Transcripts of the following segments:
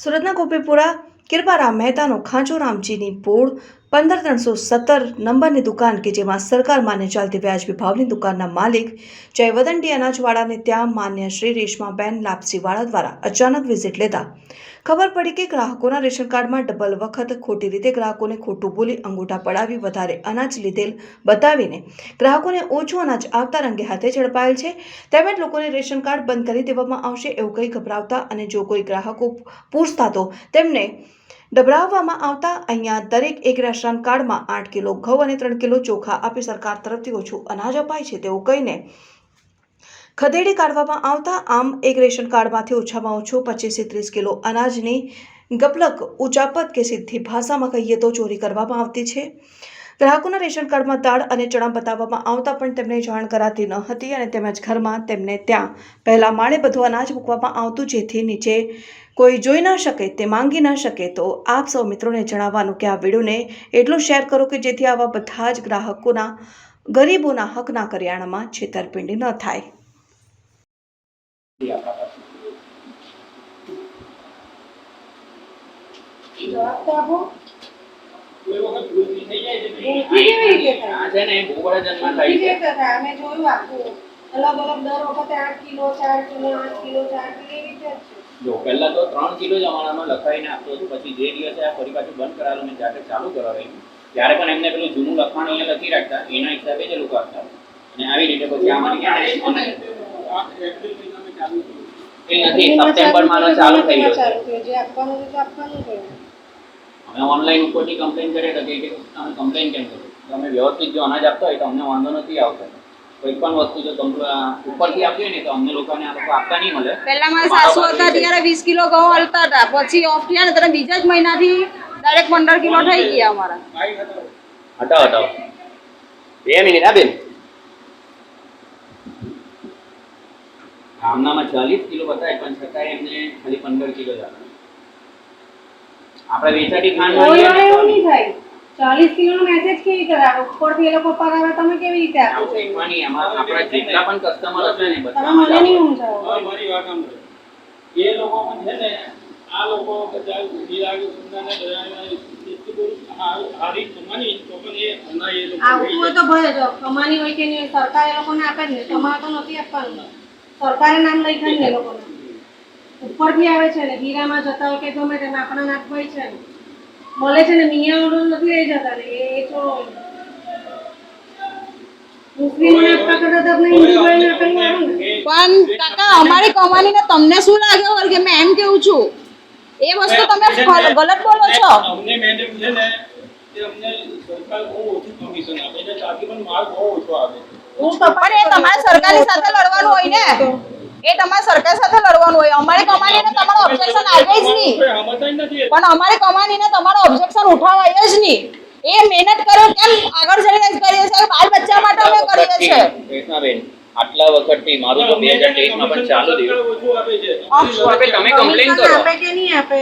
સુરતના ગોપીપુરા કિરપારામ મહેતાનો ખાંચોરામજીની બોર્ડ પંદર ત્રણસો સત્તર નંબરની દુકાન કે જેમાં સરકાર માન્ય ચાલતી વ્યાજબી ભાવની દુકાનના માલિક જયવદંડી અનાજવાળાને ત્યાં માન્ય શ્રી રેશમાબેન લાપસીવાળા દ્વારા અચાનક વિઝિટ લેતા ખબર પડી કે ગ્રાહકોના રેશન કાર્ડમાં ડબલ વખત ખોટી રીતે ગ્રાહકોને ખોટું બોલી અંગૂઠા પડાવી વધારે અનાજ લીધેલ બતાવીને ગ્રાહકોને ઓછું અનાજ આવતા રંગે હાથે ઝડપાયેલ છે. તેમજ લોકોને રેશન કાર્ડ બંધ કરી દેવામાં આવશે એવું કંઈ ગભરાવતા અને જો કોઈ ગ્રાહકો પૂછતા તો તેમને ડબરાવવામાં આવતા અહીંયા દરેક એક રેશન કાર્ડમાં આઠ કિલો ઘઉં અને ત્રણ કિલો ચોખા આપી સરકાર તરફથી ઓછું અનાજ અપાય છે તેવું કહીને ખદેડી કાઢવામાં આવતા આમ એક રેશન કાર્ડમાંથી ઓછામાં ઓછું પચીસથી ત્રીસ કિલો અનાજની ગપલક ઉચાપત કે સીધી ભાષામાં કહીએ તો ચોરી કરવામાં આવતી છે. ગ્રાહકોના રેશન કાર્ડમાં દાળ અને ચણા બતાવવામાં આવતા પણ તેમને જાણ કરાતી ન હતી અને તેમજ ઘરમાં તેમને ત્યાં પહેલા માળે બધું અનાજ મૂકવામાં આવતું જેથી નીચે કોઈ જોઈ ન શકે, તે માંગી ન શકે, તો આપ સૌ મિત્રોને જણાવવાનું કે આ વિડીયોને એટલું શેર કરો કે જેથી આવા બધા જ ગ્રાહકોના, ગરીબોના હકના કરિયાણામાં છેતરપિંડી ન થાય. અલગ અલગ દર વખતે આઠ કિલો, ચાર કિલો, આઠ કિલો, ચાર કિલો, એવી રીતે જ પહેલા તો ત્રણ કિલો જ અમારામાં લખાઈને આપતો હતો. પછી જે દિવસે આ ફરી પાછું બંધ કરાવેલું મેં જાતે ચાલુ કરાવેલું ત્યારે પણ એમને પેલું જૂનું લખાણ અહીંયા લખી રાખતા એના હિસાબે જ લોકો આપતા. અને આવી રીતે પછી આમાંથી ક્યાં એ નથી સપ્ટેમ્બરમાં આનો ચાલુ થઈ ગયો. છે ચાલુ થયું. જે આપવાનું હતું આપવાનું અમે ઓનલાઈન ઉપરથી કમ્પ્લેન કરીએ તો કે કે તમે કમ્પ્લેન કેમ કરો? તમે વ્યવસ્થિત જો અનાજ આપતા હોય તો અમને વાંધો નથી આવતો. કોઈ પણ વસ્તુ જો ઉપરથી આપી હોય ને તો અમને લોકોને આ લોકો આપતા નહીં મળે. પહેલા મારા સાસુ હતા ત્યારે વીસ કિલો ઘઉં હલતા હતા. પછી ઓફ થયા ને ત્યારે બીજા જ મહિનાથી ડાયરેક્ટ પંદર કિલો થઈ ગયા અમારા. હટાવો હટાવો. બે મિનિટ આ બેન. ગામનામાં ચાલીસ કિલો બતાવે પણ છતાંય એમને ખાલી પંદર કિલો જ આપે. આપણે વેચાતી ખાંડ ચાલીસ કિલો નો મેસેજ કેવી રીતે આવે ઉપરથી એ લોકો પગાર તમે કેવી રીતે આપો? આવું છો આપણા જેટલા પણ કસ્ટમર હશે ને તમે મને નહીં સમજાવો મારી વાત સાંભળો. એ લોકો પણ છે ને આ લોકો બધા વિરાગ સુંદરને દયાળને હારી- હારી તો પણ એ અનાજ એ લોકો આવતું તો ભલે જો કમાની હોય કે નહીં સરકાર એ લોકોને આપે જ ને તમારે તો નથી આપવાનું. સરકારે નામ લઈ ને એ લોકોને. ઉપરથી આવે છે ને હીરામાં જતા હોય કે ગમે તેમાં આપણા નાખ હોય છે ને મળે છે ને મિયા ઓર્ડર નથી લઈ જતા ને એ તો ને પણ કાકા અમારી કમાનીને તમને શું લાગે વર્ગે મેં એમ કેવું છું? એ વસ્તુ તમે ગલત બોલો છો? અમને મેડમ છે ને એ અમને સરકાર બહુ ઓછું કમિશન આપે છે. ત્યાંથી પણ માલ બહુ ઓછો આવે હું તો પણ એ તમારે સરકારની સાથે લડવાનું હોય ને? એ તમારે સરકાર સાથે લડવાનું હોય. અમારી કમાણીને તમારો ઓબ્જેક્શન આવે જ નહીં. પણ અમારી કમાણીને તમારો ઓબ્જેક્શન ઉઠાવાય જ નહીં. એ મહેનત કરો કેમ આગળ જઈને કરીએ છીએ? બાલ બચ્ચા માટે અમે કરીએ છીએ. આટલા વખતથી મારું તો બે હજાર તેવીસમાં પણ ચાલુ હવે તમે કમ્પ્લેન કરો. આપે કે નહીં આપે?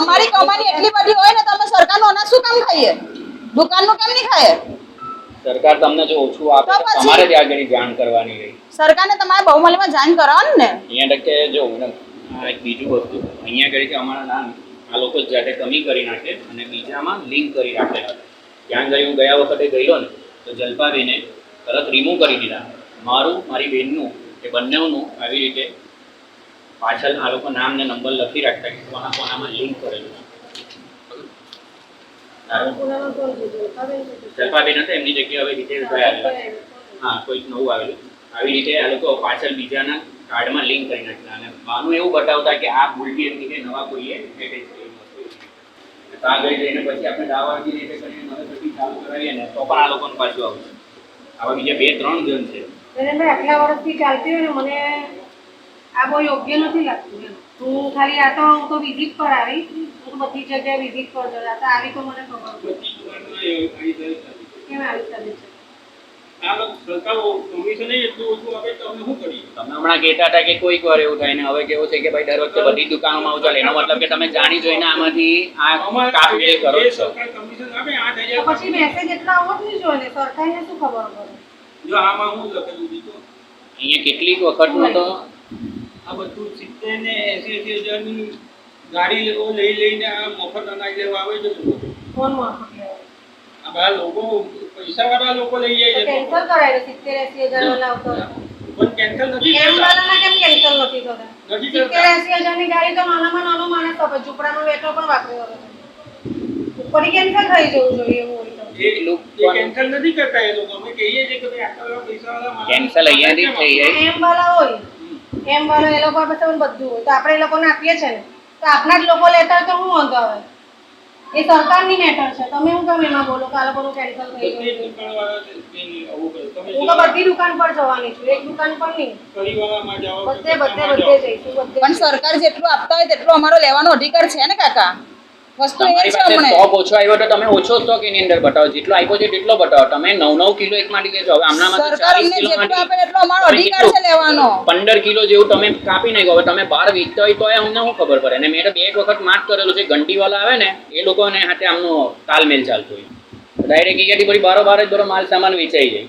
અમારી કમાની એટલી બધી હોય ને તમે સરકારનું અનાજ શું કામ ખાઈએ? દુકાનનું કેમ નહીં ખાય સરકાર તમને જો ઓછું આપે? તમારે ત્યાં આગળ જાણ કરવાની રહી. સરકારને તમારે બહુમલીમાં જોઈન કરવાનું ને? અહીંયા ટકે જો મેડમ આ એક બીજું વસ્તુ. અહીંયા કરી કે અમારા નામ આ લોકો જાતે કમી કરી નાખે અને બીજામાં લિંક કરી રાખેલા ત્યાં આગળ હું ગયા વખતે ગયેલો ને તો જલપાબેને તરત રિમૂવ કરી દીધા. મારું મારી બેનનું એ બંનેનું આવી રીતે પાછળ આ લોકો નામ ને નંબર લખી રાખતા કે કોના કોનામાં લિંક કરેલું? જલપાબેન હતા એમની જગ્યાએ હવે ડિટેલ્સ ગયા હા કોઈક નવું આવેલું. આવી રીતે આ લોકો પાછળ બીજાના કાર્ડમાં લિંક કરી નાખતા અને માનું એવું બતાવતા કે આ ભૂલથી એમની કે નવા કોઈએ એટેચ કરી. તો આગળ જઈને પછી આપણે દાવાજી રીતે કરીને નવે પછી ચાલુ કરાવીએ ને તો પણ આ લોકોનું પાછું આવશે. આવા બીજા બે ત્રણ જણ છે. એને મેં આટલા વર્ષથી ચાલતી હોય ને મને આ બહુ યોગ્ય નથી લાગતું. હું ખાલી આ તો હું તો વિઝિટ પર આવી. હું તો બધી જગ્યાએ વિઝિટ પર જતા આવી તો મને ખબર. કેમ આવી શકે છે તમે હમણાં કહેતા હતા કે કોઈક વાર એવું થાય ને હવે કેવું છે કે ભાઈ દર વખતે બધી દુકાનોમાં આવું ચાલે. એનો મતલબ કે તમે જાણી જોઈને આમાંથી આ અમારે કામગીરી કરો છો. સરકાર કમિશન આપે આઠ તો હજાર પછી મેસેજ એટલા આવવો નહીં જોઈએ સરકારને શું ખબર પડે? જો આમાં હું લખેલું અહીંયા કેટલીક વખત તો આ બધું સિત્તેર ને એસી એસી હજારની ગાડી લેવો લઈ લઈને આ મફત અનાજ લેવા આવે છે કોણ મફત લેવા? આ બધા લોકો પૈસાવાળા લોકો લઈ જાય છે. કેન્સલ કરાય ને સિત્તેર વાળા આવતો હોય. પણ કેન્સલ નથી એમ વાળાના કેમ કેન્સલ નથી થતા નથી સિત્તેર કરતા. એસી હજારની ગાડી તો નાનામાં નાનો માણસ તો ઝૂંપડામાં બેઠો પણ વાપરી વગર ઉપરથી કેન્સલ થઈ જવું જોઈએ એવું હોય તો. એ લોકો- કેન્સલ નથી કરતા એ લોકો. અમે કહીએ છીએ કે ભાઈ આટલા બધા પૈસાવાળા કેન્સલ અહીંયાથી થઈ જાય. એમ વાળા હોય. એમ વાળા એ લોકો પાસે બધું હોય. તો આપણે એ લોકોને આપીએ છે ને. તો આપણા જ લોકો લેતા હોય તો શું વાંધો આવે? એ સરકારની મેટર છે. તમે હું કેમ એમાં બોલો? કે આ લોકોનું કેન્સલ થઈ ગયું. હું તો બધી દુકાન પર જવાની છું. એક દુકાન પર નહીં. બધે બધે બધે. જઈશું પણ સરકાર જેટલું આપતા હોય તેટલું અમારો લેવાનો અધિકાર છે ને કાકા? વસ્તુ એ છે હમણે. સ્ટોક ઓછો આવ્યો તો તમે ઓછો સ્ટોક એની અંદર બતાવો. જેટલો આવ્યો છે તેટલો બતાવો. તમે નવ નવ કિલો એક માંથી દેજો હવે આમનામાં સરકાર 40 અમને કિલો જેટલું આપે એટલો અમારો અધિકાર છે લેવાનો. પંદર કિલો જેવું તમે કાપી નાખ્યો. હવે તમે બહાર વેચતા હોય તો એ અમને શું ખબર પડે? અને મેં તો બે એક વખત માર્ક કરેલું છે. ગંડીવાલા આવે ને એ લોકોને હાથે આમનો તાલમેલ ચાલતો હોય. ડાયરેક્ટ અહીંયાથી બધી બારો બાર જ બરો માલ સામાન વેચાઈ જાય.